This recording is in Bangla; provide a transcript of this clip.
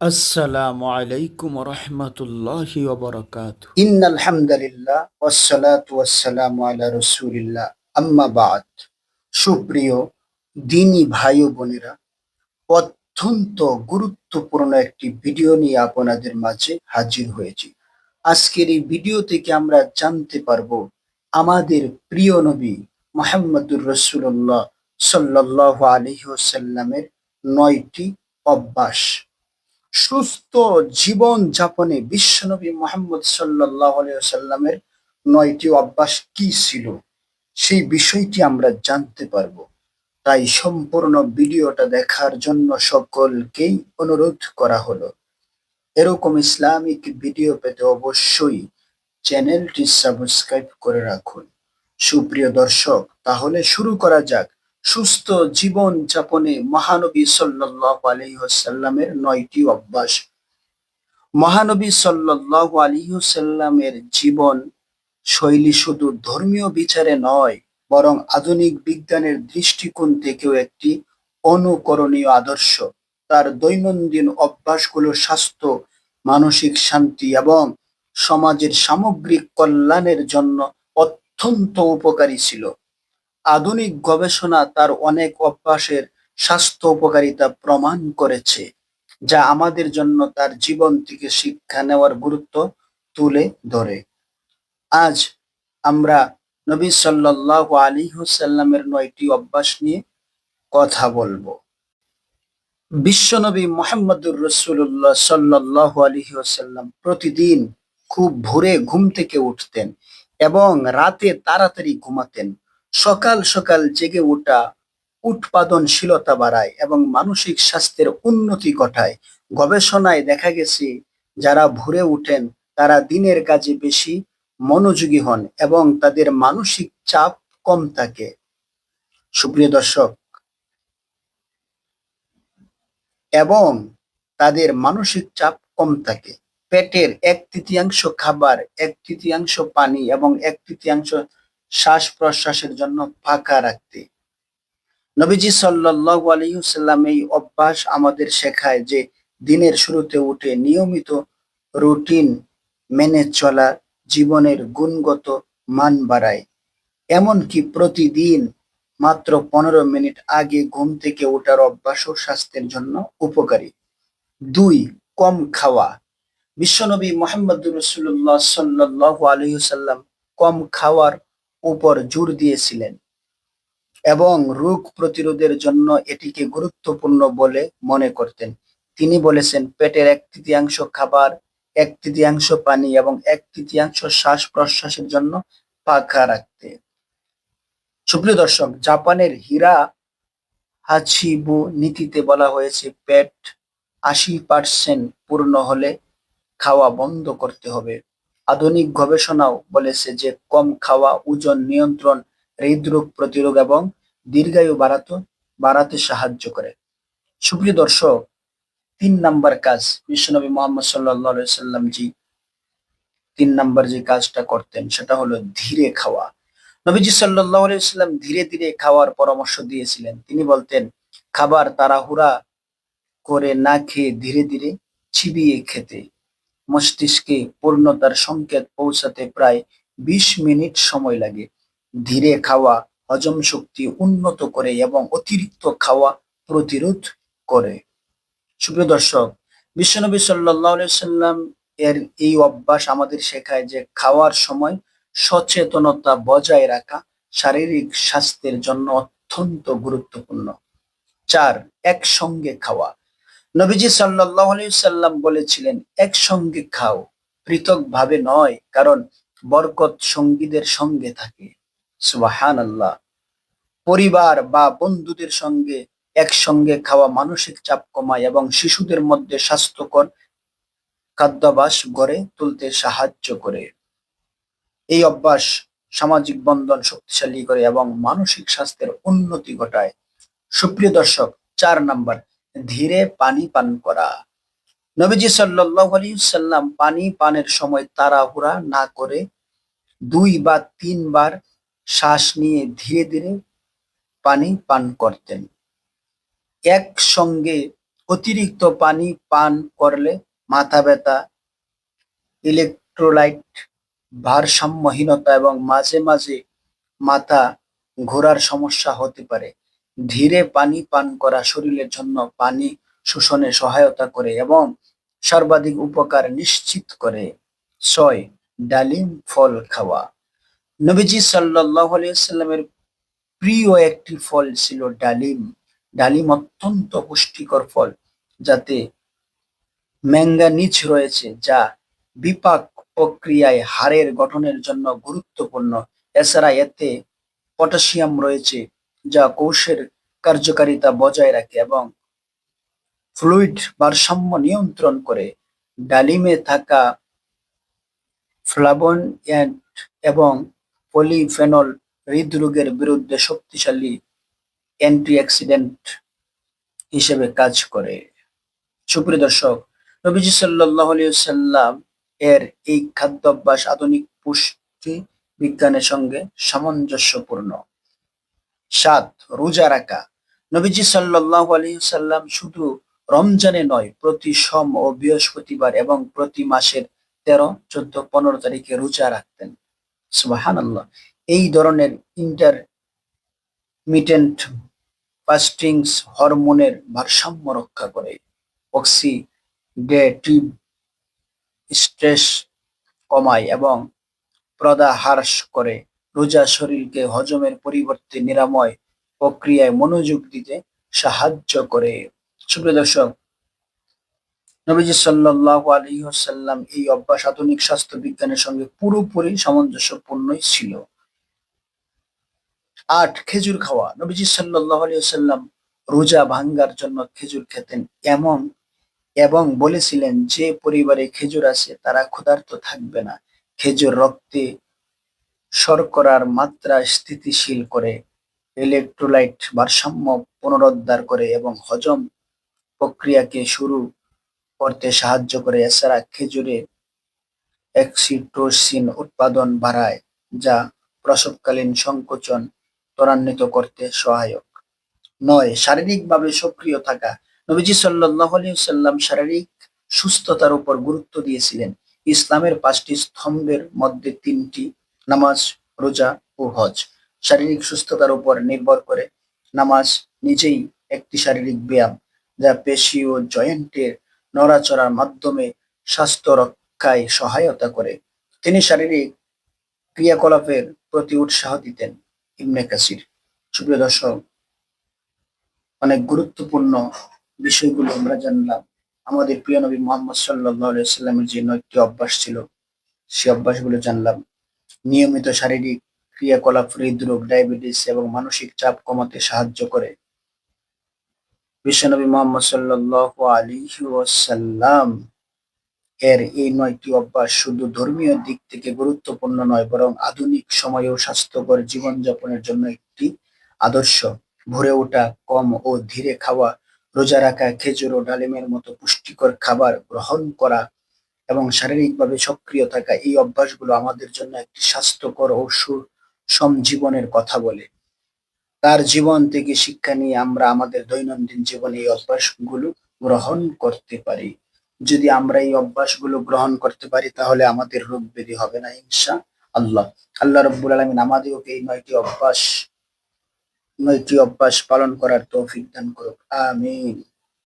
আসসালামু আলাইকুম রহমতুল্লাহি ওবরাকাত ইন আলহামদুলিল্লাহ ওয়াসসালাতু ওয়াসসালামু আলা সুপ্রিয় দিনী ভাই ও বোনেরা, অত্যন্ত গুরুত্বপূর্ণ একটি ভিডিও নিয়ে আপনাদের মাঝে হাজির হয়েছি। আজকের এই ভিডিও থেকে আমরা জানতে পারব, আমাদের প্রিয় নবী মোহাম্মদুর রসুল্লাহ সাল্লাহ আলহি ওসাল্লামের নয়টি অভ্যাস। সুস্থ জীবন যাপনে বিশ্বনবী মোহাম্মদ সাল্লাহ সাল্লামের নয়টি অভ্যাস কি ছিল? সেই বিষয়টি আমরা জানতে পারব। তাই সম্পূর্ণ ভিডিওটা দেখার জন্য সকলকেই অনুরোধ করা হলো। এরকম ইসলামিক ভিডিও পেতে অবশ্যই চ্যানেলটি সাবস্ক্রাইব করে রাখুন। সুপ্রিয় দর্শক, তাহলে শুরু করা যাক। সুস্থ জীবন যাপনে মহানবী সাল্লাহ আলহিহসাল্লামের নয়টি অভ্যাস। মহানবী সাল্লাহ আলহিহসাল্লামের জীবন শৈলী শুধু ধর্মীয় বিচারে নয়, বরং আধুনিক বিজ্ঞানের দৃষ্টিকোণ থেকেও একটি অনুকরণীয় আদর্শ। তার দৈনন্দিন অভ্যাসগুলো স্বাস্থ্য, মানসিক শান্তি এবং সমাজের সামগ্রিক কল্যাণের জন্য অত্যন্ত উপকারী ছিল। আধুনিক গবেষণা তার অনেক অভ্যাসের স্বাস্থ্য উপকারিতা প্রমাণ করেছে, যা আমাদের জন্য তার জীবন থেকে শিক্ষা নেওয়ার গুরুত্ব তুলে ধরে। আজ আমরা নবী সাল্লাহ আলী হুসাল্লামের নয়টি অভ্যাস নিয়ে কথা বলব। বিশ্বনবী মোহাম্মদুর রসুল্লাহ সাল্লাহ আলী ওসাল্লাম প্রতিদিন খুব ভোরে ঘুম থেকে উঠতেন এবং রাতে তাড়াতাড়ি ঘুমাতেন। সকাল সকাল জেগে ওঠা উৎপাদনশীলতা বাড়ায় এবং মানসিক স্বাস্থ্যের উন্নতি ঘটায়। গবেষণায় দেখা গেছে, যারা ভোরে উঠেন তারা দিনের কাজে বেশি মনোযোগী হন এবং তাদের মানসিক চাপ কম থাকে। সুপ্রিয় দর্শক, এবং তাদের মানসিক চাপ কম থাকে। পেটের এক তৃতীয়াংশ খাবার, এক তৃতীয়াংশ পানি এবং এক তৃতীয়াংশ শ্বাস প্রশ্বাসের জন্য ফাঁকা রাখতে। নবীজি সাল্লাহ আলহিউসাল্লাম এই অভ্যাস আমাদের শেখায় যে দিনের শুরুতে উঠে নিয়মিত রুটিন মেনে চলা জীবনের গুণগত মান বাড়ায়। এমনকি প্রতিদিন মাত্র পনেরো মিনিট আগে ঘুম থেকে ওঠার অভ্যাসও স্বাস্থ্যের জন্য উপকারী। দুই, কম খাওয়া। বিশ্বনবী মোহাম্মদ রসুল্লাহ সাল্লাহ আলহিসাল্লাম কম খাওয়ার উপর জোর দিয়েছিলেন এবং রোগ প্রতিরোধের জন্য এটিকে গুরুত্বপূর্ণ বলে মনে করতেন। তিনি বলেছেন, পেটের এক তৃতীয়াংশ খাবার, এক তৃতীয়াংশ পানি এবং এক তৃতীয়াংশ শ্বাস প্রশ্বাসের জন্য পাখা রাখতে। সুপ্রিয় দর্শক, জাপানের হীরা হাছিবু নীতিতে বলা হয়েছে, পেট আশি পার্সেন্ট পূর্ণ হলে খাওয়া বন্ধ করতে হবে। আধুনিক গবেষণাও বলেছে যে কম খাওয়া, ওজন নিয়ন্ত্রণ, হৃদরোগ প্রতিরোধ এবং দীর্ঘায়ু বাড়াতে বাড়াতে সাহায্য করে। সুপ্রিয় দর্শক, তিন নাম্বার কাজ, বিশ্বনবী মোহাম্মদ সাল্লাম জি তিন নাম্বার যে কাজটা করতেন, সেটা হলো ধীরে খাওয়া। নবীজি সাল্লাহ ধীরে ধীরে খাওয়ার পরামর্শ দিয়েছিলেন। তিনি বলতেন, খাবার তাড়াহুড়া করে না খেয়ে ধীরে ধীরে চিবিয়ে খেতে। মস্তিষ্কে পূর্ণতার সংকেত পৌঁছাতে প্রায় বিশ মিনিট সময় লাগে। ধীরে খাওয়া, হজম শক্তি উন্নত করে এবং অতিরিক্ত খাওয়া প্রতিরোধ করে। সুপ্রিয় দর্শক, বিশ্বনবী সাল্লাহ সাল্লাম এর এই অভ্যাস আমাদের শেখায় যে খাওয়ার সময় সচেতনতা বজায় রাখা শারীরিক স্বাস্থ্যের জন্য অত্যন্ত গুরুত্বপূর্ণ। চার, একসঙ্গে খাওয়া। নবীজি সাল্লাহ সাল্লাম বলেছিলেন একসঙ্গে খাও পৃথক ভাবে নয়, কারণ বরকত সঙ্গীদের সঙ্গে থাকে। সুবাহান আল্লাহ পরিবার বা বন্ধুদের সঙ্গে একসঙ্গে খাওয়া মানসিক চাপ কমায় এবং শিশুদের মধ্যে স্বাস্থ্যকর খাদ্যাভাস গড়ে তুলতে সাহায্য করে। এই অভ্যাস সামাজিক বন্ধন শক্তিশালী করে এবং মানসিক স্বাস্থ্যের উন্নতি ঘটায়। সুপ্রিয় দর্শক, চার নাম্বার ধীরে পানি পান করা। নবীজি সাল্লাহ সাল্লাম পানি পানের সময় তাড়াহুড়া না করে দুই বা তিনবার শ্বাস নিয়ে ধীরে ধীরে পানি পান করতেন। একসঙ্গে অতিরিক্ত পানি পান করলে মাথা ব্যথা ইলেকট্রোলাইট ভারসাম্যহীনতা এবং মাঝে মাঝে মাথা ঘোরার সমস্যা হতে পারে। ধীরে পানি পান করা শরীরের জন্য পানি শোষণে সহায়তা করে এবং সর্বাধিক উপকার নিশ্চিত করে। ছয়, ডালিম ফল খাওয়া। নবীজি সাল্লাহ সাল্লামের প্রিয় একটি ফল ছিল ডালিম। ডালিম অত্যন্ত পুষ্টিকর ফল, যাতে ম্যাঙ্গানিজ রয়েছে, যা বিপাক প্রক্রিয়ায় হাড়ের গঠনের জন্য গুরুত্বপূর্ণ। এছাড়া এতে পটাশিয়াম রয়েছে যা কোষের কার্যকারিতা বজায় রাখে এবং ফ্লুইড ভারসাম্য নিয়ন্ত্রণ করে। ডালিমে থাকা ফ্লাভন এবং পলিফেনল হৃদরোগের বিরুদ্ধে শক্তিশালী অ্যান্টিঅক্সিডেন্ট হিসেবে কাজ করে। সুপ্রিয় দর্শক, নবীজি সাল্লাহ সাল্লাম এর এই খাদ্যাভ্যাস আধুনিক পুষ্টি বিজ্ঞানের সঙ্গে সামঞ্জস্যপূর্ণ। সাত, রোজা রাখা। নবীজি সাল্লাহ আলী সাল্লাম শুধু রমজানে নয়, প্রতি সোম ও বৃহস্পতিবার এবং প্রতি মাসের তেরো, চোদ্দ, পনেরো তারিখে রোজা রাখতেন। সুবাহান আল্লাহ এই ধরনের ইন্টারমিটেন্ট ফাস্টিংস হরমোনের ভারসাম্য রক্ষা করে। অক্সি অক্সিডেটিভ স্ট্রেস কমায় এবং প্রদা হ্রাস করে। রোজা শরীরকে হজমের পরিবর্তে নিরাময় প্রক্রিয়ায় মনোযোগ দিতে সাহায্য করে। সুপ্রিয় দর্শক, নবীজি সাল্লাহ আলহিহাল্লাম এই অভ্যাস আধুনিক স্বাস্থ্য বিজ্ঞানের সঙ্গে পুরোপুরি সামঞ্জস্যপূর্ণই ছিল। আট, খেজুর খাওয়া। নবীজি সাল্লাহ আলিয়াল্লাম রোজা ভাঙ্গার জন্য খেজুর খেতেন। এমন, এবং বলেছিলেন, যে পরিবারে খেজুর আছে, তারা ক্ষুধার্ত থাকবে না। খেজুর রক্তে শর্করার মাত্রা স্থিতিশীল করে ইলেকট্রোলাইট ভারসাম্য পুনরুদ্ধার করে এবং হজম প্রক্রিয়াকে শুরু করতে সাহায্য করে। এছাড়া খেজুরে অক্সিটোসিন উৎপাদন বাড়ায়, যা প্রসবকালীন সংকোচন ত্বরান্বিত করতে সহায়ক। নয়, শারীরিকভাবে সক্রিয় থাকা। নবীজি সাল্লাহ সাল্লাম শারীরিক সুস্থতার উপর গুরুত্ব দিয়েছিলেন। ইসলামের পাঁচটি স্তম্ভের মধ্যে তিনটি নামাজ, রোজা ও হজ। শারীরিক সুস্থতার উপর নির্ভর করে নামাজ নিজেই একটি শারীরিক ব্যায়াম, যা পেশি ও জয়েন্টের নড়াচড়ার মাধ্যমে স্বাস্থ্য রক্ষায় সহায়তা করে। তিনি শারীরিক ক্রিয়াকলাপের প্রতি উৎসাহ দিতেন ইবনে কাসির। সুপ্রিয় দর্শক, অনেক গুরুত্বপূর্ণ বিষয়গুলো আমরা জানলাম। আমাদের প্রিয় নবী মোহাম্মদ সাল্লাহ সাল্লামের যে নৈতিক অভ্যাস ছিল, সে অভ্যাসগুলো জানলাম। নিয়মিত শারীরিক ক্রিয়াকলাপ, হৃদরোগ, ডায়াবেটিস এবং মানসিক চাপ কমাতে সাহায্য করে। বিশ্বনবী মোহাম্মদ সাল্লাহ আলী ওয়াসাল্লাম এর এই নয়টি অভ্যাস শুধু ধর্মীয় দিক থেকে গুরুত্বপূর্ণ নয়, বরং আধুনিক সময়েও স্বাস্থ্যকর জীবনযাপনের জন্য একটি আদর্শ। ভরে ওঠা, কম ও ধীরে খাওয়া, রোজা রাখা, খেজুর ও ডালিমের মতো পুষ্টিকর খাবার গ্রহণ করা এবং শারীরিকভাবে সক্রিয় থাকা এই অভ্যাসগুলো আমাদের জন্য একটি স্বাস্থ্যকর ও সুষম জীবনের কথা বলে। তার জীবন থেকে শিক্ষা নিয়ে আমরা আমাদের দৈনন্দিন জীবনে এই অভ্যাসগুলো গ্রহণ করতে পারি। যদি আমরা এই অভ্যাসগুলো গ্রহণ করতে পারি, তাহলে আমাদের রোগ ব্যাধি হবে না, ইনশা আল্লাহ। আল্লাহ রব্বুল আলমিন আমাদেরকে এই নয়টি অভ্যাস নয়টি অভ্যাস পালন করার তৌফিক দান করুক। আমিন।